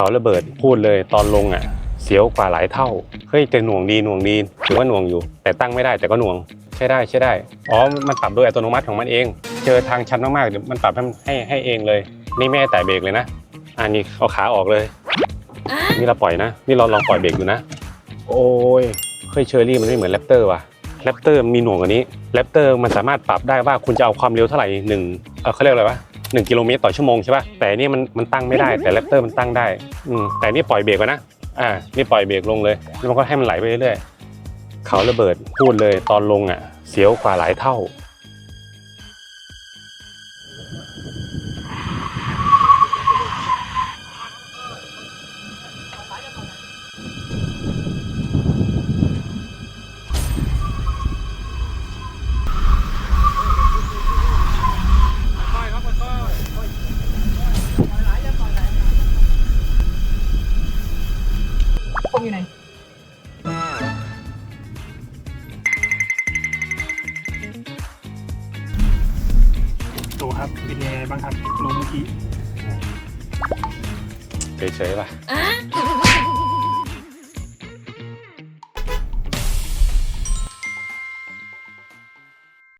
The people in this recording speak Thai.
เขาระเบิดพูดเลยตอนลงอะเสียวกว่าหลายเท่าเฮ้ยแต่หน่วงดีหน่วงดีถือว่าหน่วงอยู่ แต่ตั้งไม่ได้แต่ก็หน่วงใช่ได้ใช่ได้อ๋อมันปรับโดยอัตโนมัติของมันเอง เจอทางชันมากๆเดี๋ยวมันปรับให้ให้ให้เองเลย นี่ไม่ให้แตะเบรกเลยนะอันนี้เอาขาออกเลย นี่เราปล่อยนะ นี่เราลองปล่อยเบรกดูนะ โอ้ยเฮ้ยเชอรี่มันไม่เหมือนแรปเตอร์ว่ะแรปเตอร์มีหน่วงกว่านี้แรปเตอร์มันสามารถปรับได้ว่าคุณจะเอาความเร็วเท่าไหร่หนึ่งเออเขาเรียกอะไรวะ หนึ่งกิโลเมตรต่อชั่วโมงใช่ป่ะแต่อันนี่มันมันตั้งไม่ได้แต่แรปเตอร์มันตั้งได้อืมแต่นี่ปล่อยเบรกไว้นะอ่านี่ปล่อยเบรกลงเลยแล้วมันก็ให้มันไหลไปเรื่อยๆเขาระเบิดพูดเลยตอนลงอะ เสียวกว่าหลายเท่า มอยู่ไหนโตครับเป็นยังไงบ้างครับลงเมื่อกี้ เฉยๆป่ะ อะ